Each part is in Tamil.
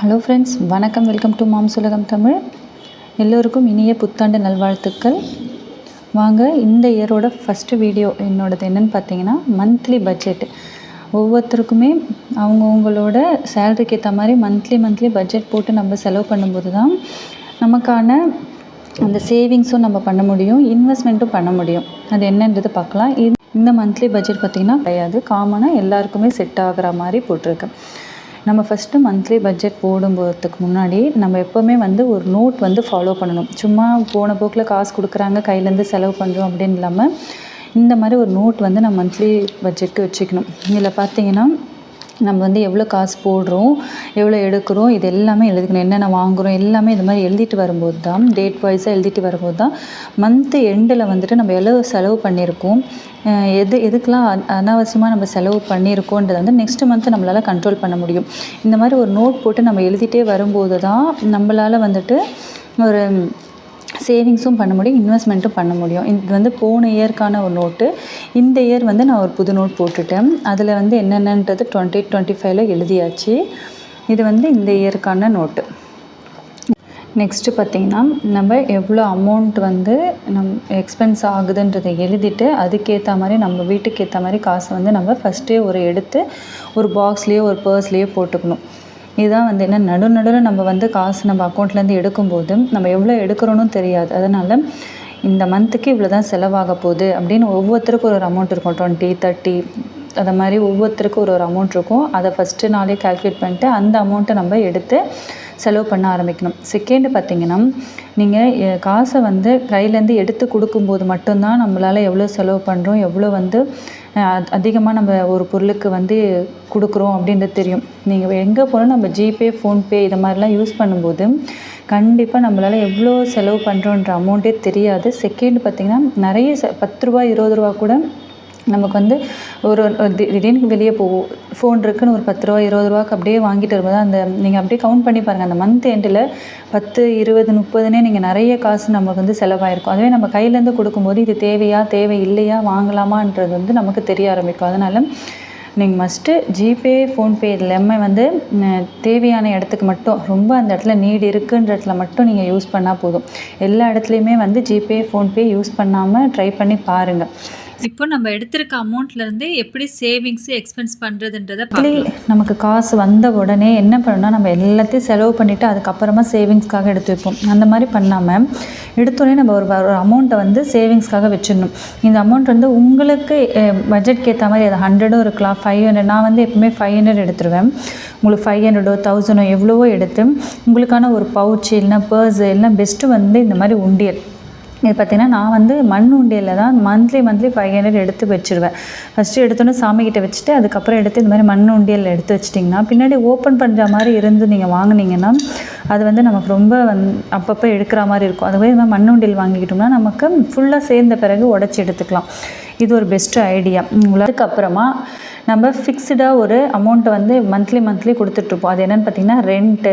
ஹலோ ஃப்ரெண்ட்ஸ் வணக்கம் வெல்கம் டு மாம் சுலகம் தமிழ் எல்லோருக்கும் இனிய புத்தாண்டு நல்வாழ்த்துக்கள். வாங்க இந்த இயரோட ஃபஸ்ட்டு வீடியோ என்னோடது என்னென்னு பார்த்தீங்கன்னா மந்த்லி பட்ஜெட் ஒவ்வொருத்தருக்குமே அவங்கவுங்களோட சேலரிக்கு ஏற்ற மாதிரி மந்த்லி மந்த்லி பட்ஜெட் போட்டு நம்ம செலவு பண்ணும்போது தான் நமக்கான அந்த சேவிங்ஸும் நம்ம பண்ண முடியும் இன்வெஸ்ட்மெண்ட்டும் பண்ண முடியும். அது என்னன்றது பார்க்கலாம் இந்த மந்த்லி பட்ஜெட் பார்த்திங்கன்னா கிடையாது. காமனாக எல்லாருக்குமே செட் ஆகிற மாதிரி போட்டிருக்கேன் நம்ம ஃபஸ்ட்டு மந்த்லி பட்ஜெட் போடும்போதுக்கு முன்னாடி நம்ம எப்போவுமே வந்து ஒரு நோட் வந்து ஃபாலோ பண்ணணும். சும்மா போன போக்கில் காசு கொடுக்குறாங்க கையிலேருந்து செலவு பண்ணுறோம் அப்படின்னு இல்லாமல் இந்த மாதிரி ஒரு நோட் வந்து நம்ம மந்த்லி பட்ஜெட்டுக்கு வச்சுக்கணும். இதில் பார்த்தீங்கன்னா நம்ம வந்து எவ்வளோ காசு போடுறோம் எவ்வளோ எடுக்கிறோம் இது எல்லாமே எழுதிக்கணும். என்னென்ன வாங்குகிறோம் எல்லாமே இது மாதிரி எழுதிட்டு வரும்போது தான் டேட் வைஸாக எழுதிட்டு வரும்போது தான் மந்த்து எண்டில் வந்துட்டு நம்ம எவ்வளோ செலவு பண்ணியிருக்கோம் எது எதுக்கெலாம் அனாவசியமாக நம்ம செலவு பண்ணியிருக்கோன்றதை வந்து நெக்ஸ்ட் மந்த்து நம்மளால் கண்ட்ரோல் பண்ண முடியும். இந்த மாதிரி ஒரு நோட் போட்டு நம்ம எழுதிட்டே வரும்போது தான் நம்மளால் வந்துட்டு ஒரு சேவிங்ஸும் பண்ண முடியும் இன்வெஸ்ட்மெண்ட்டும் பண்ண முடியும். இது வந்து போன இயர்க்கான ஒரு நோட்டு. இந்த இயர் வந்து நான் ஒரு புது நோட் போட்டுட்டேன். அதில் வந்து என்னென்னன்றது டுவெண்ட்டி டுவெண்ட்டி ஃபைவ்ல எழுதியாச்சு. இது வந்து இந்த இயருக்கான நோட்டு. நெக்ஸ்ட்டு பார்த்திங்கன்னா நம்ம எவ்வளோ அமௌண்ட் வந்து நம் எக்ஸ்பென்ஸ் ஆகுதுன்றதை எழுதிட்டு அதுக்கேற்ற மாதிரி நம்ம வீட்டுக்கு ஏற்ற மாதிரி காசை வந்து நம்ம ஃபஸ்ட்டே ஒரு எடுத்து ஒரு பாக்ஸ்லேயோ ஒரு பர்ஸ்லேயோ போட்டுக்கணும். இதுதான் வந்து என்ன நடு நடுவில் நம்ம வந்து காசு நம்ம அக்கௌண்ட்லேருந்து எடுக்கும்போது நம்ம எவ்வளோ எடுக்கிறோன்னு தெரியாது. அதனால் இந்த மந்த்துக்கு இவ்வளோ தான் செலவாக போகுது அப்படின்னு ஒவ்வொருத்தருக்கும் ஒரு ஒரு அமௌண்ட் இருக்கும். டுவெண்ட்டி தேர்ட்டி அதை மாதிரி ஒவ்வொருத்தருக்கும் ஒரு ஒரு அமௌண்ட் இருக்கும். அதை ஃபஸ்ட்டு நாளே கால்குலேட் பண்ணிட்டு அந்த அமௌண்ட்டை நம்ம எடுத்து செலவு பண்ண ஆரம்பிக்கணும். செகண்டு பார்த்திங்கன்னா நீங்கள் காசை வந்து கையிலேருந்து எடுத்து கொடுக்கும்போது மட்டும்தான் நம்மளால் எவ்வளோ செலவு பண்ணுறோம் எவ்வளோ வந்து அதிகமாக நம்ம ஒரு பொருளுக்கு வந்து கொடுக்குறோம் அப்படின்றது தெரியும். நீங்கள் எங்கே போனாலும் நம்ம ஜிபே ஃபோன்பே இதை மாதிரிலாம் யூஸ் பண்ணும்போது கண்டிப்பாக நம்மளால் எவ்வளோ செலவு பண்ணுறோன்ற அமௌண்ட்டே தெரியாது. செகண்ட் பார்த்திங்கன்னா நிறைய ச பத்து ரூபா இருபது ரூபா கூட நமக்கு வந்து ஒரு திடீர்னு வெளியே போவோம் ஃபோன் இருக்குன்னு ஒரு பத்து ரூபா இருபது ரூபாய்க்கு அப்படியே வாங்கிட்டு வரும்போது அந்த நீங்கள் அப்படியே கவுண்ட் பண்ணி பாருங்கள் அந்த மந்த் எண்டில் பத்து இருபது முப்பதுனே நீங்கள் நிறைய காசு நமக்கு வந்து செலவாயிருக்கும். அதுவே நம்ம கையிலேருந்து கொடுக்கும்போது இது தேவையா தேவை இல்லையா வாங்கலாமான்றது வந்து நமக்கு தெரிய ஆரம்பிக்கும். அதனால் நீங்கள் மஸ்ட்டு ஜிபே ஃபோன்பே இது எல்லாமே வந்து தேவையான இடத்துக்கு மட்டும் ரொம்ப அந்த இடத்துல நீடு இருக்குன்ற இடத்துல மட்டும் நீங்கள் யூஸ் பண்ணால் போதும். எல்லா இடத்துலையுமே வந்து ஜிபே ஃபோன்பே யூஸ் பண்ணாமல் ட்ரை பண்ணி பாருங்கள் இப்போ நம்ம எடுத்திருக்க அமௌண்ட்லேருந்து எப்படி சேவிங்ஸ் எக்ஸ்பென்ஸ் பண்ணுறதுன்றத நமக்கு காசு வந்த உடனே என்ன பண்ணணும்னா நம்ம எல்லாத்தையும் செலவு பண்ணிவிட்டு அதுக்கப்புறமா சேவிங்ஸ்க்காக எடுத்து வைப்போம். அந்த மாதிரி பண்ணாமல் எடுத்தோடனே நம்ம ஒரு ஒரு அமௌண்ட்டை வந்து சேவிங்ஸ்க்காக வச்சிடணும். இந்த அமௌண்ட் வந்து உங்களுக்கு பட்ஜெட்க்கு ஏற்ற மாதிரி அது ஹண்ட்ரடும் இருக்கலாம் ஃபைவ் ஹண்ட்ரட் நான் வந்து எப்பவுமே ஃபைவ் ஹண்ட்ரட் எடுத்துருவேன். உங்களுக்கு ஃபைவ் ஹண்ட்ரடோ தௌசண்டோ எவ்வளவோ எடுத்து உங்களுக்கான ஒரு பவுச் இல்லைனா பர்ஸ் இல்லைனா பெஸ்ட்டு வந்து இந்த மாதிரி உண்டியல். இது பார்த்திங்கன்னா நான் வந்து மண் உண்டியலில் தான் மந்த்லி மந்த்லி ஃபைவ் ஹண்ட்ரட் எடுத்து வச்சுருவேன். ஃபஸ்ட்டு எடுத்தோன்னே சாமிக்கிட்ட வச்சுட்டு அதுக்கப்புறம் எடுத்து இந்த மாதிரி மண் உண்டியலில் எடுத்து வச்சிட்டிங்கன்னா பின்னாடி ஓப்பன் பண்ணுற மாதிரி இருந்து நீங்கள் வாங்கினீங்கன்னா அது வந்து நமக்கு ரொம்ப வந் அப்பப்போ எடுக்கிற மாதிரி இருக்கும். அதுவே இந்த மாதிரி மண் உண்டியல் வாங்கிக்கிட்டோம்னா நமக்கு ஃபுல்லாக சேர்ந்த பிறகு உடச்சி எடுத்துக்கலாம். இது ஒரு பெஸ்ட்டு ஐடியா அதுக்கப்புறமா நம்ம ஃபிக்ஸ்டாக ஒரு அமௌண்ட்டை வந்து மந்த்லி மந்த்லி கொடுத்துட்ருப்போம். அது என்னென்னு பார்த்திங்கன்னா ரெண்ட்டு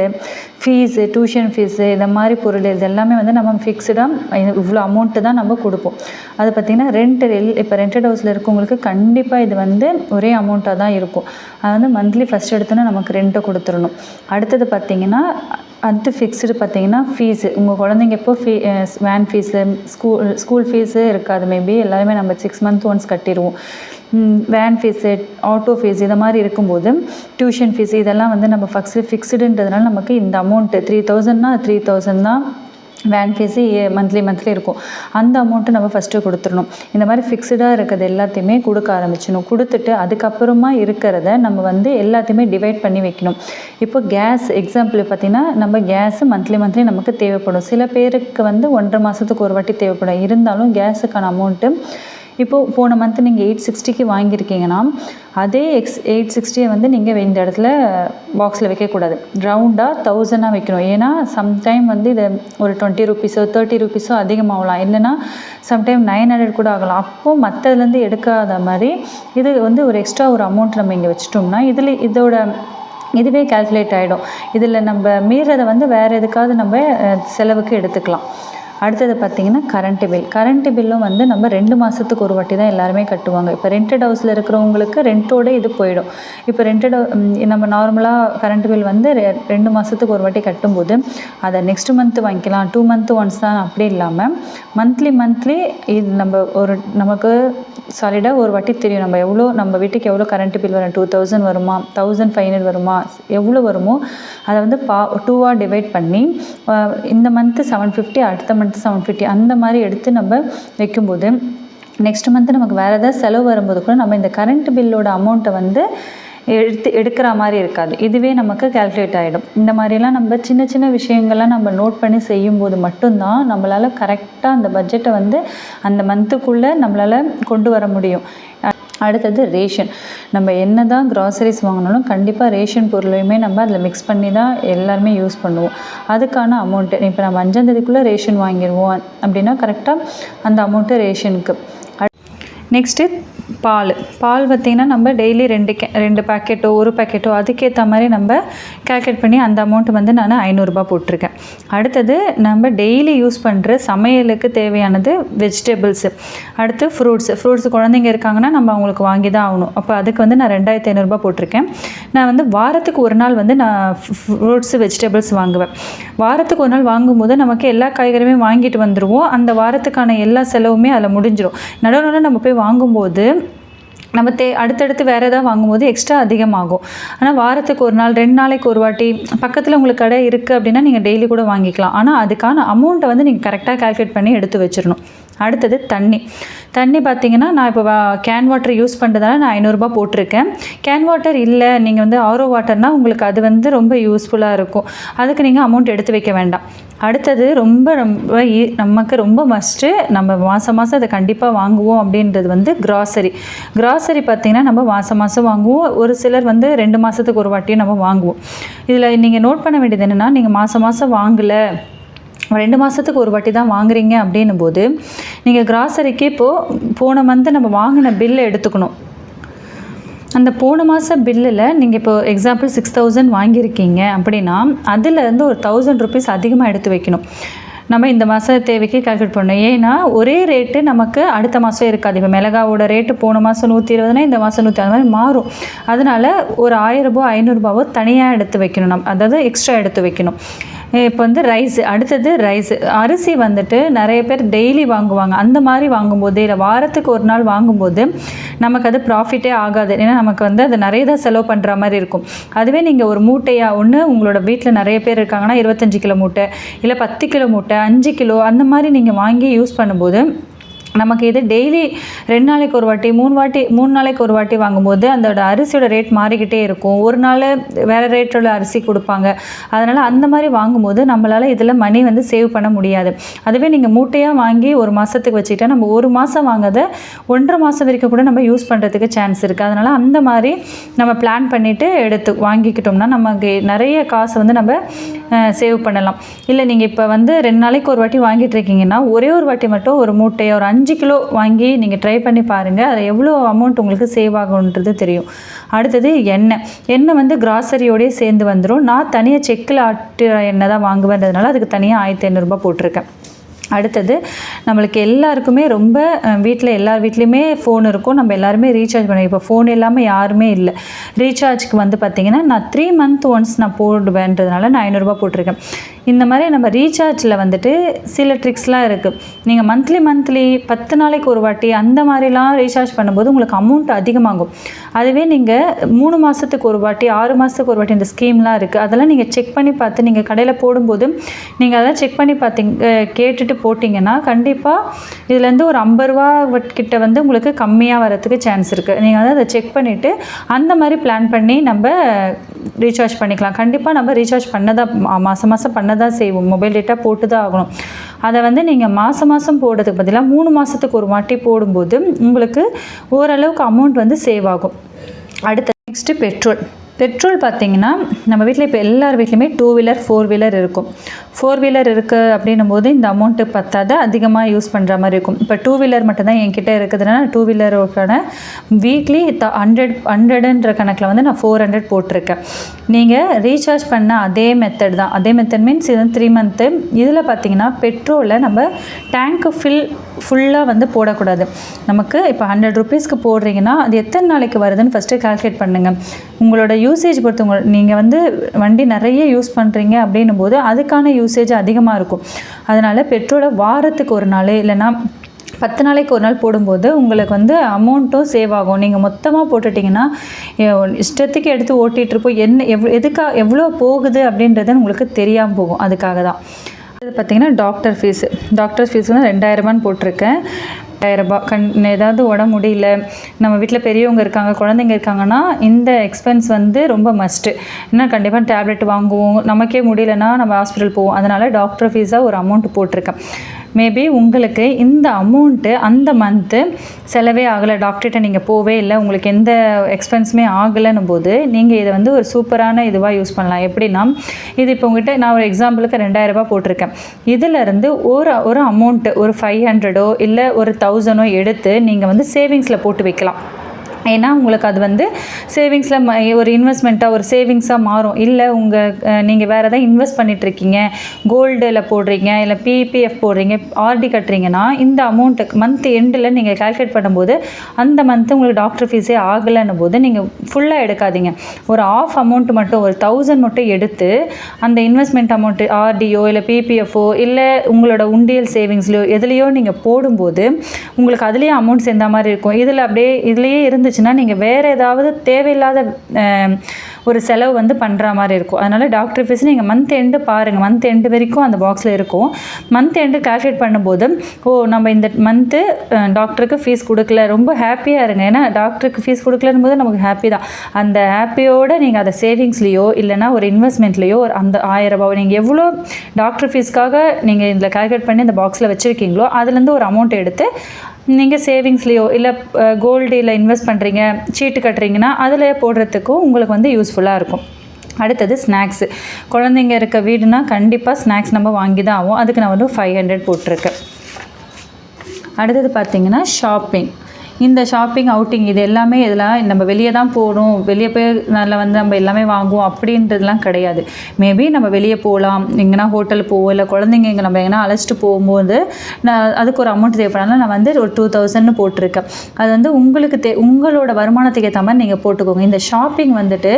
ஃபீஸு டியூஷன் ஃபீஸு இந்த மாதிரி பொருள் இது எல்லாமே வந்து நம்ம ஃபிக்ஸ்டாக இவ்வளோ அமௌண்ட்டு தான் நம்ம கொடுப்போம். அது பார்த்திங்கன்னா ரெண்ட் இப்போ ரெண்டட் ஹவுஸில் இருக்கவங்களுக்கு கண்டிப்பாக இது வந்து ஒரே அமௌண்ட்டாக தான் இருக்கும். அது வந்து மந்த்லி ஃபஸ்ட் எடுத்தோன்னா நமக்கு ரெண்ட்டை கொடுத்துடணும். அடுத்தது பார்த்திங்கன்னா அடுத்து ஃபிக்ஸ்டு பார்த்தீங்கன்னா ஃபீஸு உங்கள் குழந்தைங்க எப்போ fee van fees school school fees இருக்காது மேபி எல்லாருமே நம்ம சிக்ஸ் மந்த் ஒன்ஸ் கட்டிடுவோம் வேன் ஃபீஸு ஆட்டோ ஃபீஸ் இதை மாதிரி இருக்கும்போது டியூஷன் ஃபீஸ் இதெல்லாம் வந்து நம்ம ஃபஸ்ட்டு ஃபிக்ஸ்டுன்றதுனால நமக்கு இந்த அமௌண்ட்டு த்ரீ தௌசண்ட்னா த்ரீ தௌசண்ட் தான் வேன் ஃபீஸு மந்த்லி மந்த்லி இருக்கும். அந்த அமௌண்ட்டு நம்ம ஃபஸ்ட்டு கொடுத்துடணும். இந்த மாதிரி ஃபிக்ஸ்டாக இருக்கிறது எல்லாத்தையுமே கொடுக்க ஆரம்பிச்சிடணும். கொடுத்துட்டு அதுக்கப்புறமா இருக்கிறத நம்ம வந்து எல்லாத்தையுமே டிவைட் பண்ணி வைக்கணும். இப்போ கேஸ் எக்ஸாம்பிள் பார்த்திங்கன்னா நம்ம கேஸு மந்த்லி மந்த்லி நமக்கு தேவைப்படும். சில பேருக்கு வந்து ஒன்றரை மாதத்துக்கு ஒரு வாட்டி தேவைப்படும். இருந்தாலும் கேஸுக்கான அமௌண்ட்டு இப்போது போன மந்த்து நீங்கள் எயிட் சிக்ஸ்டிக்கு வாங்கியிருக்கீங்கன்னா அதே எக்ஸ் எயிட் சிக்ஸ்டியை வந்து நீங்கள் இந்த இடத்துல பாக்ஸில் வைக்கக்கூடாது ரவுண்டாக தௌசண்டாக வைக்கணும். ஏன்னா சம்டைம் வந்து இதை ஒரு டுவெண்ட்டி ருபீஸோ தேர்ட்டி ருபீஸோ அதிகமாகலாம் இல்லைனா சம்டைம் நைன் ஹண்ட்ரட் கூட ஆகலாம். அப்போது மற்றதுலேருந்து எடுக்காத மாதிரி இது வந்து ஒரு எக்ஸ்ட்ரா ஒரு அமௌண்ட் நம்ம இங்கே வச்சுட்டோம்னா இதில் இதோட இதுவே கால்குலேட் ஆகிடும் இதில் நம்ம மீறதை வந்து வேறு எதுக்காவது நம்ம செலவுக்கு எடுத்துக்கலாம். அடுத்தது பார்த்திங்கன்னா கரண்ட்டு பில் கரண்ட்டு பில்லும் வந்து நம்ம ரெண்டு மாதத்துக்கு ஒரு வாட்டி தான் எல்லாருமே கட்டுவாங்க. இப்போ ரெண்டட் ஹவுஸில் இருக்கிறவங்களுக்கு ரெண்ட்டோட இது போயிடும். இப்போ ரெண்டட் நம்ம நார்மலாக கரண்ட் பில் வந்து ரெ ரெண்டு மாதத்துக்கு ஒரு வாட்டி கட்டும்போது அதை நெக்ஸ்ட் மந்த்து வாங்கிக்கலாம். டூ மந்த்து ஒன்ஸ் தான். அப்படி இல்லாமல் மந்த்லி மந்த்லி இது நம்ம ஒரு நமக்கு சாலிடாக ஒரு வாட்டி தெரியும். நம்ம எவ்வளோ நம்ம வீட்டுக்கு எவ்வளோ கரண்ட் பில் வரும்? டூ தௌசண்ட் வருமா? தௌசண்ட் ஃபைவ் ஹண்ட்ரட் வருமா? எவ்வளோ வருமோ? அதை வந்து பா டூவாக டிவைட் பண்ணி இந்த மந்த்து செவன் ஃபிஃப்டி அடுத்த மந்த் செவன் ஃபிஃப்டி அந்த மாதிரி எடுத்து நம்ம வைக்கும்போது நெக்ஸ்ட் மந்த்து நமக்கு வேறு ஏதாவது செலவு வரும்போது கூட நம்ம இந்த கரண்ட் பில்லோட அமௌண்ட்டை வந்து எடுத்து எடுக்கிற மாதிரி இருக்காது. இதுவே நமக்கு கால்குலேட் ஆகிடும் இந்த மாதிரிலாம் நம்ம சின்ன சின்ன விஷயங்கள்லாம் நம்ம நோட் பண்ணி செய்யும்போது மட்டும்தான் நம்மளால் கரெக்டாக அந்த பட்ஜெட்டை வந்து அந்த மந்த்துக்குள்ளே நம்மளால் கொண்டு வர முடியும். அடுத்தது ரேஷன். நம்ம என்ன தான் க்ராசரிஸ் வாங்கினாலும் கண்டிப்பாக ரேஷன் பொருளையுமே நம்ம அதில் மிக்ஸ் பண்ணி தான் எல்லாருமே யூஸ் பண்ணுவோம். அதுக்கான அமௌண்ட்டு இப்போ நம்ம அஞ்சாந்தேதிக்குள்ளே ரேஷன் வாங்கிடுவோம் அப்படின்னா கரெக்டாக அந்த அமௌண்ட்டு ரேஷனுக்கு. நெக்ஸ்ட்டு பால். பால் பார்த்திங்கன்னா நம்ம டெய்லி ரெண்டு கே ரெண்டு பேக்கெட்டோ ஒரு பேக்கெட்டோ அதுக்கேற்ற மாதிரி நம்ம கேல்குலேட் பண்ணி அந்த அமௌண்ட் வந்து நான் ஐநூறுரூபா போட்டிருக்கேன். அடுத்தது நம்ம டெய்லி யூஸ் பண்ணுற சமையலுக்கு தேவையானது வெஜிடபிள்ஸு அடுத்து ஃப்ரூட்ஸு ஃப்ரூட்ஸ் குழந்தைங்க இருக்காங்கன்னா நம்ம அவங்களுக்கு வாங்கி தான் ஆகணும். அப்போ அதுக்கு வந்து நான் ரெண்டாயிரத்தி ஐநூறுரூபா போட்டிருக்கேன். நான் வந்து வாரத்துக்கு ஒரு நாள் வந்து நான் ஃப்ரூட்ஸு வெஜிடபிள்ஸ் வாங்குவேன். வாரத்துக்கு ஒரு நாள் வாங்கும்போது நமக்கு எல்லா காய்கறியுமே வாங்கிட்டு வந்துடுவோம் அந்த வாரத்துக்கான எல்லா செலவுமே அதில் முடிஞ்சிடும் நடுவில் நம்ம போய் வாங்கும்போது நம்ம தே அடுத்தடுத்து வேறு ஏதாவது வாங்கும்போது எக்ஸ்ட்ரா அதிகமாகும். ஆனால் வாரத்துக்கு ஒரு நாள் ரெண்டு நாளைக்கு ஒரு வாட்டி பக்கத்தில் உங்களுக்கு கடை இருக்குது அப்படின்னா நீங்கள் டெய்லி கூட வாங்கிக்கலாம். ஆனால் அதுக்கான அமௌண்ட்டை வந்து நீங்கள் கரெக்டாக கால்குலேட் பண்ணி எடுத்து வச்சிடணும் அடுத்தது தண்ணி. தண்ணி பார்த்தீங்கன்னா நான் இப்போ கேன் வாட்டர் யூஸ் பண்ணுறதால நான் ஐநூறுரூபா போட்டிருக்கேன். கேன் வாட்டர் இல்லை நீங்கள் வந்து ஆரோ வாட்டர்னால் உங்களுக்கு அது வந்து ரொம்ப யூஸ்ஃபுல்லாக இருக்கும். அதுக்கு நீங்கள் அமௌண்ட் எடுத்து வைக்க வேண்டாம். அடுத்தது ரொம்ப ரொம்ப நமக்கு ரொம்ப மஸ்ட்டு நம்ம மாதம் மாதம் அதை கண்டிப்பாக வாங்குவோம் அப்படின்றது வந்து கிராசரி கிராசரி பார்த்திங்கன்னா நம்ம மாதம் மாதம் வாங்குவோம். ஒரு சிலர் வந்து ரெண்டு மாதத்துக்கு ஒரு வாட்டியும் நம்ம வாங்குவோம். இதில் நீங்கள் நோட் பண்ண வேண்டியது என்னென்னா நீங்கள் மாதம் மாதம் வாங்கலை ரெண்டு மாதத்துக்கு ஒரு வாட்டி தான் வாங்குறீங்க அப்படின்னும் போது நீங்கள் கிராசரிக்கு இப்போது போன மந்த்து நம்ம வாங்கின பில்லை எடுத்துக்கணும். அந்த போன மாத பில்லில் நீங்கள் இப்போ எக்ஸாம்பிள் சிக்ஸ் தௌசண்ட் வாங்கியிருக்கீங்க அப்படின்னா அதிலேருந்து ஒரு தௌசண்ட் ருபீஸ் அதிகமாக எடுத்து வைக்கணும். நம்ம இந்த மாத தேவைக்கு கால்குலேட் பண்ணணும். ஏன்னா ஒரே ரேட்டு நமக்கு அடுத்த மாதம் இருக்காது. இப்போ மிளகாவோட ரேட்டு போன மாதம் நூற்றி இருபதுனா இந்த மாதம் நூற்றி அந்த மாதிரி மாறும். அதனால் ஒரு ஆயிரரூபா ஐநூறுரூபாவோ தனியாக எடுத்து வைக்கணும். நம் அதாவது எக்ஸ்ட்ரா எடுத்து வைக்கணும். இப்போ வந்து ரைஸ் அடுத்தது ரைஸ். அரிசி வந்துட்டு நிறைய பேர் டெய்லி வாங்குவாங்க. அந்த மாதிரி வாங்கும்போது இல்லை வாரத்துக்கு ஒரு நாள் வாங்கும்போது நமக்கு அது ப்ராஃபிட்டே ஆகாது. ஏன்னா நமக்கு வந்து அது நிறைய தான் செலவு பண்ணுற மாதிரி இருக்கும். அதுவே நீங்கள் ஒரு மூட்டையாக ஒன்று உங்களோட வீட்டில் நிறைய பேர் இருக்காங்கன்னா இருபத்தஞ்சி கிலோ மூட்டை இல்லை பத்து கிலோ மூட்டை அஞ்சு கிலோ அந்த மாதிரி நீங்கள் வாங்கி யூஸ் பண்ணும்போது நமக்கு இது டெய்லி ரெண்டு நாளைக்கு ஒரு வாட்டி மூணு வாட்டி மூணு நாளைக்கு ஒரு வாட்டி வாங்கும்போது அதோட அரிசியோட ரேட் மாறிக்கிட்டே இருக்கும். ஒரு நாள் வேறு ரேட்டோட அரிசி கொடுப்பாங்க. அதனால் அந்த மாதிரி வாங்கும்போது நம்மளால் இதில் மணி வந்து சேவ் பண்ண முடியாது. அதுவே நீங்கள் மூட்டையாக வாங்கி ஒரு மாதத்துக்கு வச்சுக்கிட்டா நம்ம ஒரு மாதம் வாங்கிறத ஒன்றரை மாதம் வரைக்கும் கூட நம்ம யூஸ் பண்ணுறதுக்கு சான்ஸ் இருக்குது அதனால் அந்த மாதிரி நம்ம பிளான் பண்ணிவிட்டு எடுத்து வாங்கிக்கிட்டோம்னா நமக்கு நிறைய காசு வந்து நம்ம சேவ் பண்ணலாம். இல்லை நீங்கள் இப்போ வந்து ரெண்டு நாளைக்கு ஒரு வாட்டி வாங்கிட்டு இருக்கீங்கன்னா ஒரே ஒரு வாட்டி மட்டும் ஒரு மூட்டையை ஒரு அஞ்சு அஞ்சு கிலோ வாங்கி நீங்கள் ட்ரை பண்ணி பாருங்கள் அதில் எவ்வளோ அமௌண்ட் உங்களுக்கு சேவ் ஆகுன்றது தெரியும். அடுத்தது எண்ணெய். எண்ணெய் வந்து கிராசரியோடய சேர்ந்து வந்துடும் நான் தனியாக செக்கில் ஆட்டு எண்ணெய் தான் வாங்குவேன்றதுனால அதுக்கு தனியாக ஆயிரத்தி ஐநூறுரூபா போட்டிருக்கேன். அடுத்தது நம்மளுக்கு எல்லாருக்குமே ரொம்ப வீட்டில் எல்லார் வீட்லேயுமே ஃபோன் இருக்கும். நம்ம எல்லாருமே ரீசார்ஜ் பண்ணுவோம். இப்போ ஃபோன் இல்லாமல் யாருமே இல்லை. ரீசார்ஜ்க்கு வந்து பார்த்திங்கன்னா நான் த்ரீ மந்த் ஒன்ஸ் நான் போடுவேன்றதுனால நான் ஐநூறுரூபா போட்டிருக்கேன். இந்த மாதிரி நம்ம ரீசார்ஜில் வந்துட்டு சில ட்ரிக்ஸ்லாம் இருக்குது நீங்கள் மந்த்லி மந்த்லி பத்து நாளைக்கு ஒரு வாட்டி அந்த மாதிரிலாம் ரீசார்ஜ் பண்ணும்போது உங்களுக்கு அமௌண்ட் அதிகமாகும். அதுவே நீங்கள் மூணு மாதத்துக்கு ஒரு வாட்டி ஆறு மாதத்துக்கு ஒரு வாட்டி இந்த ஸ்கீம்லாம் இருக்குது அதெல்லாம் நீங்கள் செக் பண்ணி பார்த்து நீங்கள் கடையில் போடும்போது நீங்கள் அதெல்லாம் செக் பண்ணி பார்த்தீங்க கேட்டுட்டு போட்டிங்கன்னா கண்டிப்பாக இதுலேருந்து ஒரு ஐம்பது ரூபா கிட்ட வந்து உங்களுக்கு கம்மியாக வரத்துக்கு சான்ஸ் இருக்குது நீங்கள் வந்து அதை செக் பண்ணிவிட்டு அந்த மாதிரி பிளான் பண்ணி நம்ம ரீசார்ஜ் பண்ணிக்கலாம். கண்டிப்பாக நம்ம ரீசார்ஜ் பண்ணதான் மாதம் மாதம் பண்ணதான் செய்வோம். மொபைல் டேட்டா போட்டு தான் ஆகணும். அதை வந்து நீங்கள் மாதம் மாதம் போடுறதுக்கு பதிலாக மூணு மாதத்துக்கு ஒரு வாட்டி போடும்போது உங்களுக்கு ஓரளவுக்கு அமௌண்ட் வந்து சேவ் ஆகும். அடுத்து நெக்ஸ்ட்டு பெட்ரோல் பெட்ரோல் பார்த்திங்கன்னா நம்ம வீட்டில் இப்போ எல்லார் வீட்லையுமே டூ வீலர் ஃபோர் வீலர் இருக்கும். ஃபோர் வீலர் இருக்குது அப்படின்னும் போது இந்த அமௌண்ட்டு பத்தாத அதிகமாக யூஸ் பண்ணுற மாதிரி இருக்கும். இப்போ டூ வீலர் மட்டும்தான் என்கிட்ட இருக்குதுன்னா டூ வீலருக்கான வீக்லி த ஹண்ட்ரட் ஹண்ட்ரடுன்ற கணக்கில் வந்து நான் ஃபோர் ஹண்ட்ரட் போட்டிருக்கேன். நீங்கள் ரீசார்ஜ் பண்ண அதே மெத்தட் தான். அதே மெத்தட் மீன்ஸ் இது த்ரீ மந்த்து இதில் பார்த்தீங்கன்னா பெட்ரோலில் நம்ம டேங்க்கு ஃபில் ஃபுல்லாக வந்து போடக்கூடாது. நமக்கு இப்போ ஹண்ட்ரட் ருபீஸ்க்கு போடுறீங்கன்னா அது எத்தனை நாளைக்கு வருதுன்னு ஃபஸ்ட்டு கால்குலேட் பண்ணுங்கள் உங்களோட யூசேஜ் பொறுத்தவங்க நீங்கள் வந்து வண்டி நிறைய யூஸ் பண்ணுறீங்க அப்படின்னும் போது அதுக்கான யூசேஜ் அதிகமாக இருக்கும். அதனால் பெட்ரோலை வாரத்துக்கு ஒரு நாள் இல்லைன்னா பத்து நாளைக்கு ஒரு நாள் போடும்போது உங்களுக்கு வந்து அமௌண்ட்டும் சேவ் ஆகும். நீங்கள் மொத்தமாக போட்டுட்டிங்கன்னா இஷ்டத்துக்கு எடுத்து ஓட்டிகிட்டு இருப்போம் என்ன எவ் எதுக்காக எவ்வளோ போகுது அப்படின்றது உங்களுக்கு தெரியாமல் போகும். அதுக்காக தான். இது பார்த்தீங்கன்னா டாக்டர் ஃபீஸு டாக்டர் ஃபீஸ் வந்து ரெண்டாயிரரூபான்னு போட்டிருக்கேன். ஆயிரரூபா கண் ஏதாவது உடம்பு முடியல நம்ம வீட்டில் பெரியவங்க இருக்காங்க குழந்தைங்க இருக்காங்கன்னா இந்த எக்ஸ்பென்ஸ் வந்து ரொம்ப மஸ்ட்டு ஏன்னா கண்டிப்பாக டேப்லெட் வாங்குவோம். நமக்கே முடியலன்னா நம்ம ஹாஸ்பிட்டல் போவோம். அதனால் டாக்டர் ஃபீஸாக ஒரு அமௌண்ட் போட்டிருக்கேன். மேபி உங்களுக்கு இந்த அமௌண்ட்டு அந்த மந்த்து செலவே ஆகலை. டாக்டர்கிட்ட நீங்கள் போவே இல்லை. உங்களுக்கு எந்த எக்ஸ்பென்ஸுமே ஆகலைன்னும் போது நீங்கள் இதை வந்து ஒரு சூப்பரான இதுவாக யூஸ் பண்ணலாம். எப்படின்னா இது இப்போ உங்ககிட்ட நான் ஒரு எக்ஸாம்பிளுக்கு ரெண்டாயிரரூபா போட்டிருக்கேன். இதிலேருந்து ஒரு ஒரு அமௌண்ட்டு ஒரு ஃபைவ் ஹண்ட்ரடோ இல்லை ஒரு தௌசண்டோ எடுத்து நீங்கள் வந்து சேவிங்ஸில் போட்டு வைக்கலாம். ஏன்னா உங்களுக்கு அது வந்து சேவிங்ஸில் ஒரு இன்வெஸ்ட்மெண்ட்டாக ஒரு சேவிங்ஸாக மாறும். இல்லை உங்கள் நீங்கள் வேறு எதாவது இன்வெஸ்ட் பண்ணிகிட்ருக்கீங்க கோல்டில் போடுறீங்க இல்லை பிபிஎஃப் போடுறீங்க ஆர்டி கட்டுறீங்கன்னா இந்த அமௌண்ட்டுக்கு மந்த் எண்டில் நீங்கள் கால்குலேட் பண்ணும்போது அந்த மந்த்து உங்களுக்கு டாக்டர் ஃபீஸே ஆகலைன்னும் போது நீங்கள் ஃபுல்லாக எடுக்காதீங்க. ஒரு ஆஃப் அமௌண்ட் மட்டும் ஒரு தௌசண்ட் மட்டும் எடுத்து அந்த இன்வெஸ்ட்மெண்ட் அமௌண்ட்டு ஆர்டியோ இல்லை பிபிஎஃப்ஓ இல்லை உங்களோட உண்டியல் சேவிங்ஸ்லையோ எதுலேயோ நீங்கள் போடும்போது உங்களுக்கு அதுலேயே அமௌண்ட் சேர்ந்த மாதிரி இருக்கும். இதில் அப்படியே இதுலேயே இருந்துச்சு இருந்துச்சுன்னா நீங்கள் வேறு ஏதாவது தேவையில்லாத ஒரு செலவு வந்து பண்ணுற மாதிரி இருக்கும். அதனால் டாக்டர் ஃபீஸ் நீங்கள் மந்த் எண்டு பாருங்கள் மந்த் எண்டு வரைக்கும் அந்த பாக்ஸில் இருக்கும். மந்த் எண்டு கால்குலேட் பண்ணும்போது ஓ நம்ம இந்த மந்த்து டாக்டருக்கு ஃபீஸ் கொடுக்கல. ரொம்ப ஹாப்பியாக இருங்க. ஏன்னா டாக்டருக்கு ஃபீஸ் கொடுக்கலன்னு போது நமக்கு ஹாப்பி தான். அந்த ஹாப்பியோடு நீங்கள் அதை சேவிங்ஸ்லேயோ இல்லைனா ஒரு இன்வெஸ்ட்மெண்ட்லேயோ ஒரு அந்த ஆயிரம் ரூபாய் நீங்கள் எவ்வளோ டாக்டர் ஃபீஸ்க்காக நீங்கள் இதில் கால்குலேட் பண்ணி இந்த பாக்ஸில் வச்சுருக்கீங்களோ அதுலேருந்து ஒரு அமௌண்ட் எடுத்து நீங்கள் சேவிங்ஸ்லேயோ இல்லை கோல்டில் இன்வெஸ்ட் பண்ணுறீங்க சீட்டு கட்டுறீங்கன்னா அதில் போடுறதுக்கும் உங்களுக்கு வந்து யூஸ்ஃபுல் யூஸ்ஃபுல்லாக இருக்கும். அடுத்தது ஸ்நாக்ஸு குழந்தைங்க இருக்க வீடுனா கண்டிப்பாக ஸ்நாக்ஸ் நம்ம வாங்கி தான் ஆகும் அதுக்கு நான் வந்து ஃபைவ் ஹண்ட்ரட் போட்டிருக்கேன். அடுத்தது பார்த்திங்கன்னா ஷாப்பிங் இந்த ஷாப்பிங் அவுட்டிங் இது எல்லாமே இதெல்லாம் நம்ம வெளியே தான் போகணும். வெளியே போய் நல்லா வந்து நம்ம எல்லாமே வாங்குவோம் அப்படின்றதுலாம் கிடையாது. மேபி நம்ம வெளியே போகலாம். எங்கன்னா ஹோட்டல் போவோம் இல்லை குழந்தைங்க இங்கே நம்ம எங்கன்னா அழைச்சிட்டு போகும்போது நான் அதுக்கு ஒரு அமௌண்ட் தேவைப்படாமல் நான் வந்து ஒரு டூ தௌசண்ட்னு போட்டிருக்கேன். அது வந்து உங்களுக்கு தே உங்களோட வருமானத்துக்கு ஏற்ற மாதிரி நீங்கள் போட்டுக்கோங்க. இந்த ஷாப்பிங் வந்துட்டு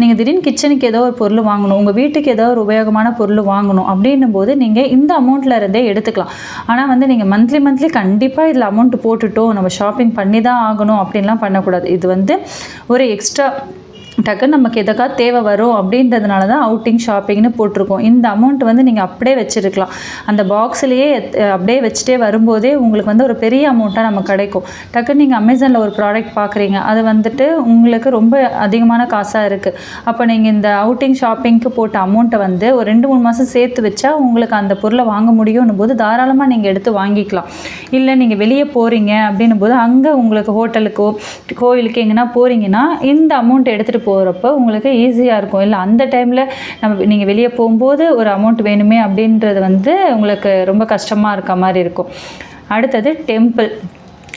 நீங்கள் திடீர்னு கிச்சனுக்கு ஏதோ ஒரு பொருள் வாங்கணும் உங்கள் வீட்டுக்கு ஏதோ ஒரு உபயோகமான பொருள் வாங்கணும் அப்படின்னும் போது நீங்கள் இந்த அமௌண்ட்டில் இருந்தே எடுத்துக்கலாம். ஆனால் வந்து நீங்கள் மந்த்லி மந்த்லி கண்டிப்பாக இதில் அமௌண்ட் போட்டுட்டோம் நம்ம ஷாப்பிங் பண்ண தான் ஆகணும் அப்படின்லாம் பண்ணக்கூடாது. இது வந்து ஒரு எக்ஸ்ட்ரா டக்குன்னு நமக்கு எதுக்காக தேவை வரும் அப்படின்றதுனால தான் அவுட்டிங் ஷாப்பிங்னு போட்டிருக்கோம். இந்த அமௌண்ட் வந்து நீங்கள் அப்படியே வச்சுருக்கலாம். அந்த பாக்ஸ்லேயே அப்படியே வச்சுட்டே வரும்போதே உங்களுக்கு வந்து ஒரு பெரிய அமௌண்ட்டாக நமக்கு கிடைக்கும். டக்குன்னு நீங்கள் அமேசானில் ஒரு ப்ராடக்ட் பார்க்குறீங்க. அது வந்துட்டு உங்களுக்கு ரொம்ப அதிகமான காசாக இருக்குது அப்போ நீங்கள் இந்த அவுட்டிங் ஷாப்பிங்க்கு போட்ட அமௌண்ட்டை வந்து ஒரு ரெண்டு மூணு மாதம் சேர்த்து வச்சா உங்களுக்கு அந்த பொருளை வாங்க முடியும்னு போது தாராளமாக நீங்கள் எடுத்து வாங்கிக்கலாம். இல்லை நீங்கள் வெளியே போகிறீங்க அப்படின்னும் போது அங்கே உங்களுக்கு ஹோட்டலுக்கோ கோயிலுக்கு எங்கன்னா போகிறீங்கன்னா இந்த அமௌண்ட் எடுத்துகிட்டு போகிறப்ப உங்களுக்கு ஈஸியாக இருக்கும். இல்லை அந்த டைமில் நம்ம நீங்கள் வெளியே போகும்போது ஒரு அமௌண்ட் வேணுமே அப்படின்றது வந்து உங்களுக்கு ரொம்ப கஷ்டமாக இருக்க மாதிரி இருக்கும். அடுத்தது டெம்பிள்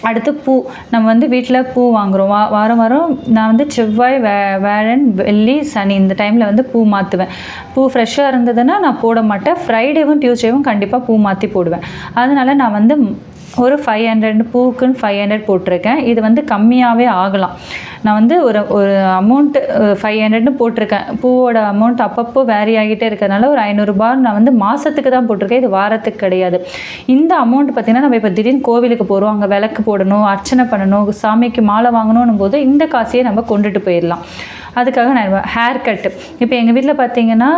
அடுத்து பூ. நம்ம வந்து வீட்டில் பூ வாங்குகிறோம் வா வாரம் வாரம் நான் வந்து செவ்வாய் வே வேழன் வெள்ளி சனி இந்த டைமில் வந்து பூ மாற்றுவேன் பூ ஃப்ரெஷ்ஷாக இருந்ததுன்னா நான் போட மாட்டேன். ஃப்ரைடேவும் டியூஸ்டேவும் கண்டிப்பாக பூ மாற்றி போடுவேன். அதனால் நான் வந்து ஒரு ஃபைவ் ஹண்ட்ரட் பூக்குன்னு ஃபைவ் ஹண்ட்ரட் போட்டிருக்கேன். இது வந்து கம்மியாகவே ஆகலாம். நான் வந்து ஒரு ஒரு அமௌண்ட்டு ஃபைவ் ஹண்ட்ரட்னு போட்டிருக்கேன். பூவோட அமௌண்ட் அப்பப்போ வேரி ஆகிட்டே இருக்கிறதுனால ஒரு ஐநூறுரூபா நான் வந்து மாதத்துக்கு தான் போட்டிருக்கேன். இது வாரத்துக்கு கிடையாது. இந்த அமௌண்ட் பார்த்திங்கன்னா நம்ம இப்போ திடீர்னு கோவிலுக்கு போகிறோம் அங்கே விளக்கு போடணும் அர்ச்சனை பண்ணணும் சாமிக்கு மாலை வாங்கணும் போது இந்த காசையே நம்ம கொண்டுட்டு போயிடலாம். அதுக்காக நான் ஹேர் கட்டு இப்போ எங்கள் வீட்டில் பார்த்தீங்கன்னா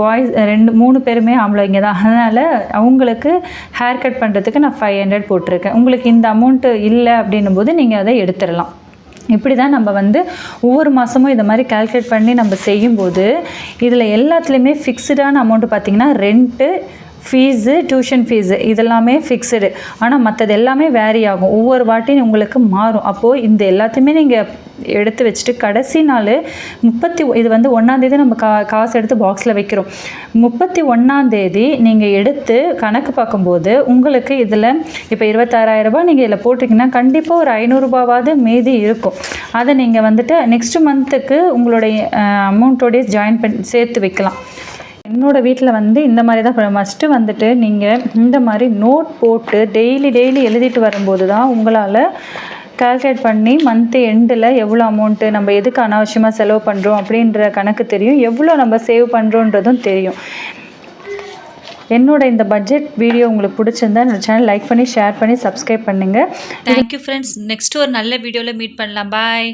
பாய்ஸ் ரெண்டு மூணு பேருமே ஆம்பளைங்க தான். அதனால் அவங்களுக்கு ஹேர் கட் பண்ணுறதுக்கு நான் ஃபைவ் ஹண்ட்ரட் போட்டிருக்கேன். உங்களுக்கு இந்த அமௌண்ட்டு இல்லை அப்படின்னும் போது நீங்கள் அதை எடுத்துடலாம். இப்படி தான் நம்ம வந்து ஒவ்வொரு மாதமும் இதை மாதிரி கால்குலேட் பண்ணி நம்ம செய்யும்போது இதில் எல்லாத்துலேயுமே ஃபிக்ஸ்டான அமௌண்ட்டு பார்த்திங்கன்னா ரெண்ட்டு ஃபீஸு டியூஷன் ஃபீஸு இதெல்லாமே ஃபிக்ஸடு ஆனால் மற்றது எல்லாமே வேரி ஆகும். ஒவ்வொரு வாட்டியும் உங்களுக்கு மாறும். அப்போது இந்த எல்லாத்தையுமே நீங்கள் எடுத்து வச்சுட்டு கடைசி நாள் முப்பத்தி இது வந்து ஒன்றாந்தேதி நம்ம கா காசு எடுத்து பாக்ஸில் வைக்கிறோம். முப்பத்தி ஒன்றாந்தேதி நீங்கள் எடுத்து கணக்கு பார்க்கும்போது உங்களுக்கு இதில் இப்போ இருபத்தாறாயிரரூபா நீங்கள் இதில் போட்டிருக்கீங்கன்னா கண்டிப்பாக ஒரு ஐநூறுரூபாவாவது மீதி இருக்கும். அதை நீங்கள் வந்துட்டு நெக்ஸ்ட் மந்த்துக்கு உங்களுடைய அமௌண்ட்டோடய ஜாயின் பண்ணி சேர்த்து வைக்கலாம். என்னோடய வீட்டில் வந்து இந்த மாதிரி தான் ஃபஸ்ட்டு வந்துட்டு நீங்கள் இந்த மாதிரி நோட் போட்டு டெய்லி டெய்லி எழுதிட்டு வரும்போது தான் உங்களால் கால்குலேட் பண்ணி மந்த் எண்டில் எவ்வளோ அமௌண்ட்டு நம்ம எதுக்கு அனாவசியமாக செலவு பண்ணுறோம் அப்படின்ற கணக்கு தெரியும். எவ்வளோ நம்ம சேவ் பண்ணுறோன்றதும் தெரியும். என்னோட இந்த பட்ஜெட் வீடியோ உங்களுக்கு பிடிச்சிருந்தா என்னோட சேனல் லைக் பண்ணி ஷேர் பண்ணி சப்ஸ்கிரைப் பண்ணுங்கள் தேங்க்யூ ஃப்ரெண்ட்ஸ் நெக்ஸ்ட் ஒரு நல்ல வீடியோவில் மீட் பண்ணலாம். பாய்